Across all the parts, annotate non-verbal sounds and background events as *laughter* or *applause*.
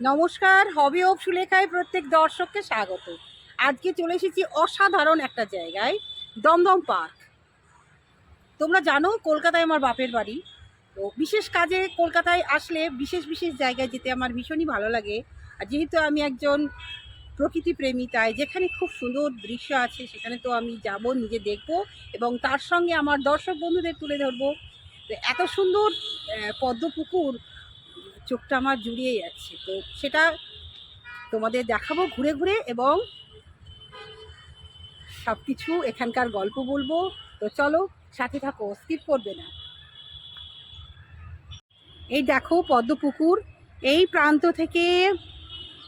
নমস্কার hobby of সুলেখায় প্রত্যেক দর্শককে স্বাগত। আজকে চলে এসেছি অসাধারণ একটা জায়গায় দমদম পার্ক। তোমরা জানো কলকাতায় আমার বাপের বাড়ি তো বিশেষ কাজে কলকাতায় আসলে বিশেষ বিশেষ জায়গায় যেতে আমার ভীষণই ভালো লাগে। আর যেহেতু আমি একজন প্রকৃতি প্রেমী তাই যেখানে খুব সুন্দর দৃশ্য আছে সেখানে তো আমি যাব নিজে দেখব এবং তার সঙ্গে আমার দর্শক বন্ধুদের তুলে ধরবো। এত সুন্দর আহ, পদ্ম পুকুর চোখটা আমার জুড়িয়ে যাচ্ছে তো সেটা তোমাদের দেখাবো ঘুরে ঘুরে এবং সব কিছু এখানকার গল্প বলব। তো চলো, সাথে থাকো স্কিপ করবে না। এই দেখো পদ্ম পুকুর এই প্রান্ত থেকে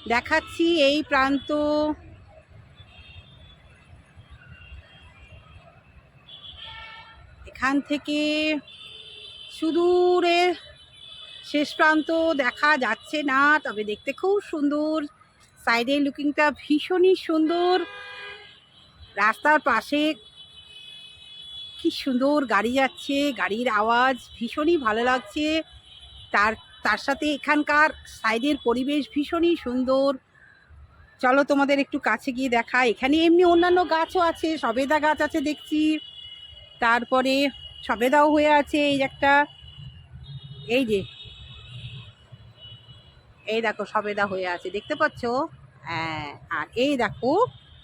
দেখাচ্ছি এই প্রান্ত। এখান থেকে সুদূরে শেষ প্রান্ত দেখা যাচ্ছে না, তবে দেখতে খুব সুন্দর। সাইডে লুকিংটা ভীষণই সুন্দর। রাস্তার পাশে কি সুন্দর গাড়ি যাচ্ছে, গাড়ির আওয়াজ ভীষণই ভালো লাগছে। তার তার সাথে এখানকার সাইডের পরিবেশ ভীষণই সুন্দর। চলো তোমাদের একটু কাছে গিয়ে দেখা। এখানে এমনি অন্যান্য গাছও আছে, সবেদা গাছ আছে দেখছি। তারপরে সবেদাও হয়ে আছে এই একটা। এই যে এই দেখো সবেদা হয়ে আছে, দেখতে পাচ্ছ? হ্যাঁ আর এই দেখো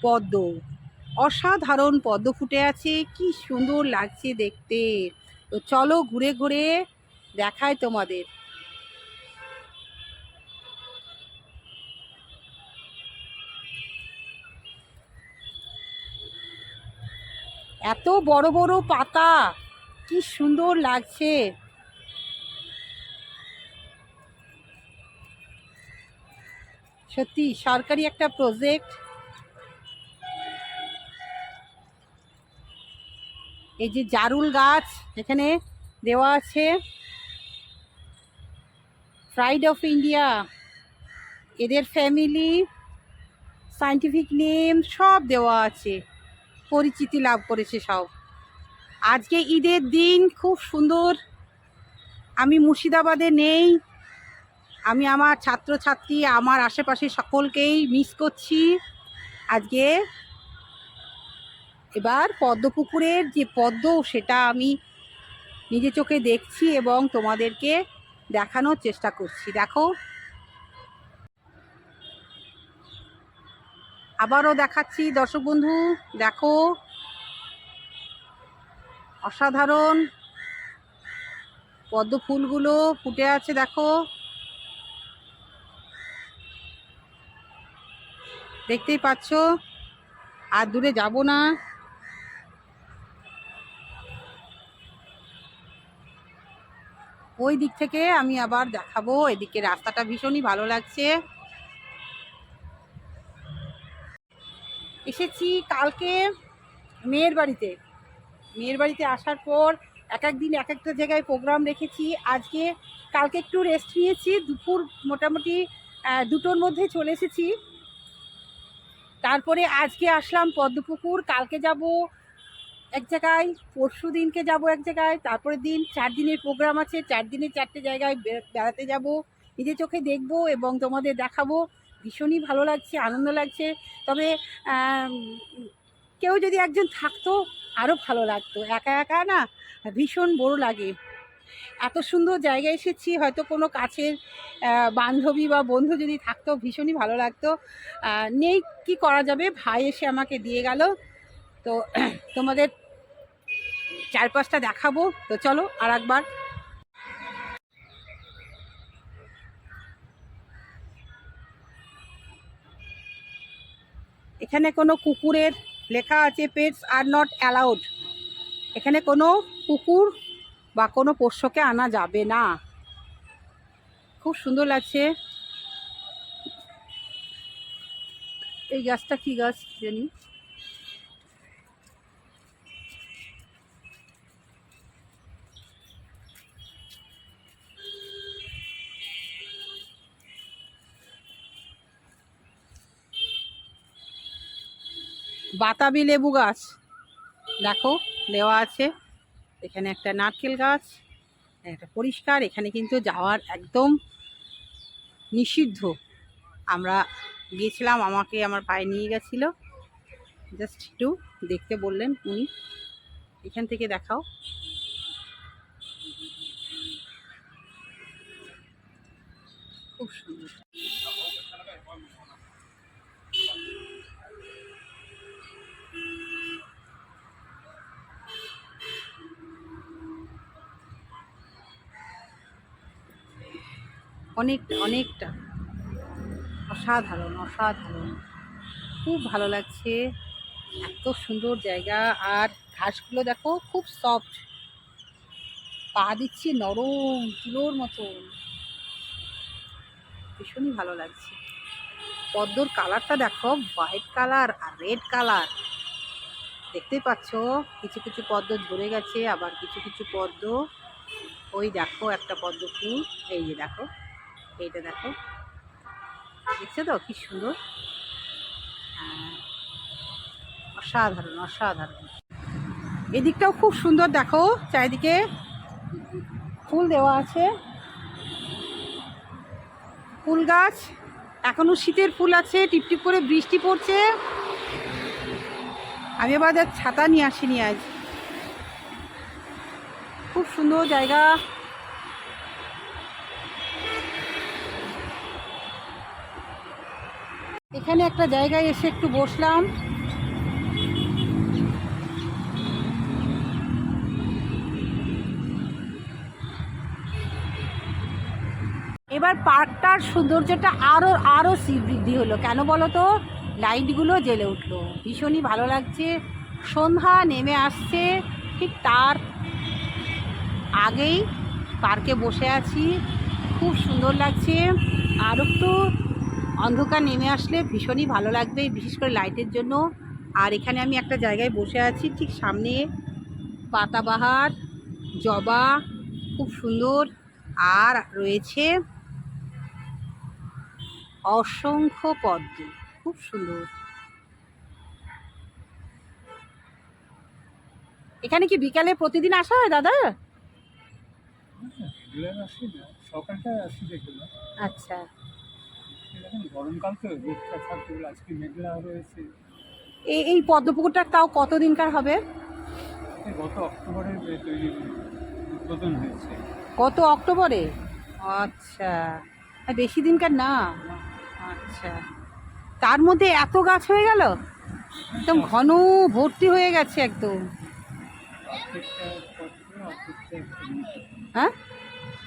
পদ্ম, অসাধারণ পদ্ম ফুটে আছে, কি সুন্দর লাগছে দেখতে। তো চলো ঘুরে ঘুরে দেখায় তোমাদের। এত বড় বড় পাতা, কি সুন্দর লাগছে। সত্যি, সরকারি একটা প্রজেক্ট এই যে জারুল গাছ, এখানে দেওয়া আছে। ফ্রাইড অফ ইন্ডিয়া এদের ফ্যামিলি সাইন্টিফিক নেম সব দেওয়া আছে। পরিচিতি লাভ করেছে সব। আজকে ঈদের দিন খুব সুন্দর। আমি মুর্শিদাবাদে নেই। আমি আমার ছাত্রছাত্রী, আমার আশেপাশে সকলকেই মিস করছি। আজকে এবার পদ্মপুকুরের যে পদ্ম, সেটা আমি নিজে চোখে দেখছি এবং তোমাদেরকে দেখানোর চেষ্টা করছি। দেখো। আবারও দেখাচ্ছি, দর্শক বন্ধু, দেখো। অসাধারণ পদ্ম ফুলগুলো ফুটে আছে, দেখো। দেখতেই পাচ্ছ? আর দূরে যাব না। ওই দিক থেকে আমি আবার দেখাবো। এদিকে রাস্তাটা ভীষণই ভালো লাগছে। এসেছি কালকে মেয়ের বাড়িতে। মেয়ের বাড়িতে আসার পর এক এক দিন এক একটা জায়গায় প্রোগ্রাম রেখেছি। আজকে কালকে একটু রেস্ট নিয়েছি। দুপুর মোটামুটি দুটোর মধ্যে চলে এসেছি। তারপরে আজকে আসলাম পদ্মপুকুর, কালকে যাব এক জায়গায়, পরশু দিনকে যাব এক জায়গায়, তারপরের দিন চার দিনের প্রোগ্রাম আছে, চার দিনে চারটে জায়গায় বেড়াতে যাব নিজে চোখে দেখব এবং তোমাদের দেখাবো। ভীষণই ভালো লাগছে, আনন্দ লাগছে। তবে কেউ যদি একজন থাকতো আরও ভালো লাগতো। একা একা না, ভীষণ বড় লাগে। এত সুন্দর জায়গায় এসেছি, হয়তো কোনো কাছের বান্ধবী বা বন্ধু যদি থাকতো, ভীষণই ভালো লাগতো। নেই, কি করা যাবে? ভাই এসে আমাকে দিয়ে গেল। তো *clears throat* তোমাদের চারপাশটা দেখাবো। তো চলো আর একবার এখানে কোনো কুকুরের লেখা আছে পেটস আর নট অ্যালাউড এখানে কোনো কুকুর বা কোনো পোষ্যকে আনা যাবে না। খুব সুন্দর লাগছে। এই গাছটা কি গাছ জানি? বাতাবি লেবু গাছ। দেখো, দেওয়া আছে। এখানে একটা নারকেল গাছ একটা পরিষ্কার, এখানে কিন্তু যাওয়ার একদম নিষিদ্ধ। আমরা গিয়েছিলাম, আমাকে আমার পায়ে নিয়ে গেছিল। জাস্ট একটু দেখতে বললেন উনি। এখান থেকে দেখাও। খুব সুন্দর। অনেকটা অনেকটা। অসাধারণ অসাধারণ। খুব ভালো লাগছে। এত সুন্দর জায়গা। আর ঘাসগুলো দেখো, খুব সফট পা দিচ্ছি নরম তুলোর মতন। ভীষণই ভালো লাগছে। পদ্মর কালারটা দেখো হোয়াইট কালার আর রেড কালার দেখতেই পাচ্ছ, কিছু কিছু পদ্ম ধরে গেছে, আবার কিছু কিছু পদ্ম। ওই দেখো একটা পদ্ম ফুল। এই যে দেখো। এইটা দেখো। দেখছ তো কি সুন্দর? হ্যাঁ, অসাধারণ অসাধারণ। এদিকটাও খুব সুন্দর দেখো চারিদিকে ফুল দেওয়া আছে। ফুল গাছ এখনও শীতের ফুল আছে টিপটিপ করে বৃষ্টি পড়ছে। আমি এবার যা ছাতা নিয়ে আসিনি আজ। খুব সুন্দর জায়গা। এখানে একটা জায়গায় এসে একটু বসলাম। এবার পার্কটার সৌন্দর্যটা আরও আরও বৃদ্ধি হলো। কেন বলো তো লাইটগুলো জ্বেলে উঠল। ভীষণই ভালো লাগছে। সন্ধ্যা নেমে আসছে, ঠিক তার আগেই পার্কে বসে আছি। খুব সুন্দর লাগছে। আর একটু অন্ধকার নেমে আসলে ভীষণই ভালো লাগবে বিশেষ করে লাইটের জন্য। আর এখানে আমি একটা জায়গায় বসে আছি ঠিক সামনে পাতাবাহার জবা খুব সুন্দর। আর রয়েছে অসংখ্য পদ্ম খুব সুন্দর। এখানে কি বিকালে প্রতিদিন আসা হয় দাদা? রেগুলার আচ্ছা। এখন গরমকাল তো রোদটা থাকবে আজকে মেঘলা রয়েছে। এই এই পদ্মপুকুরটা তাও কতদিনকার হবে? গত অক্টোবরে তৈরি উদ্বোধন হয়েছে। গত অক্টোবরে? আচ্ছা। বেশি দিনকার না? আচ্ছা। তার মধ্যে এত গাছ হয়ে গেল? একদম ঘন ভর্তি হয়ে গেছে একদম। প্রত্যেকটা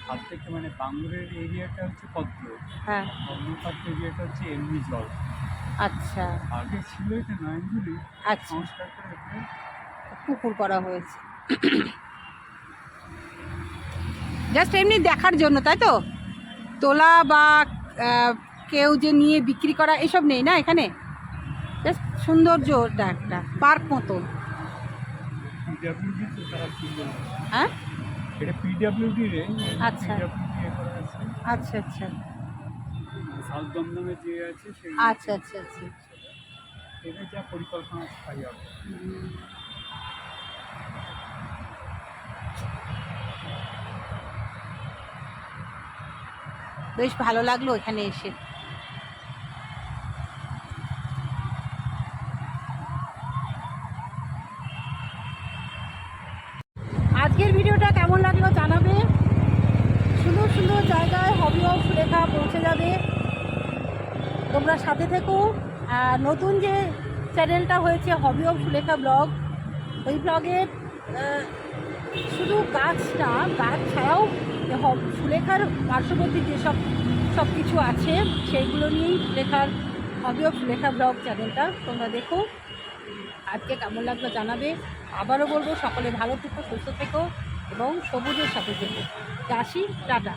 প্রত্যেকটা হ্যাঁ মানে বাংলোরের এরিয়াটা হচ্ছে পদ্ম। হ্যাঁ। কর্মপাত্র এরিয়াটা হচ্ছে এমনি জল। আচ্ছা। আগে ছিল এটা নয়নজুলি আচ্ছা। সংস্কার করে পুকুর করা হয়েছে। জাস্ট এমনি দেখার জন্য তাই তো? তোলা বা কেউ যে নিয়ে বিক্রি করা এসব নেই না এখানে? জাস্ট সৌন্দর্য একটা পার্ক মতো। হ্যাঁ? এটা পিডাব্লিউডি রে আচ্ছা। আচ্ছা আচ্ছা। সাউথ দমদমে যে আছে সেই আচ্ছা আচ্ছা আচ্ছা। এদের যা পরিকল্পনা তাই হবে। বেশ ভালো লাগল এখানে এসে আজকের ভিডিওটা কেমন লাগল জানাবে সুন্দর সুন্দর জায়গায় হবি সুলেখা পৌঁছে যাবে। তোমরা সাথে থেকো। আর নতুন যে চ্যানেলটা হয়েছে হবি অফ সুলেখা ব্লগ ওই ব্লগের শুধু গাছ না গাছ ছাড়াও সুলেখার পার্শ্ববর্তী যেসব সব কিছু আছে, সেইগুলো নিয়েই সুলেখার হবি অফ সুলেখা ব্লগ চ্যানেলটা তোমরা দেখো। আজকে কেমন লাগল জানাবে। আবারও বলব, সকলে ভালো থেকো, সুস্থ থেকো এবং সবুজের সাথে থেকো। আসি টাটা।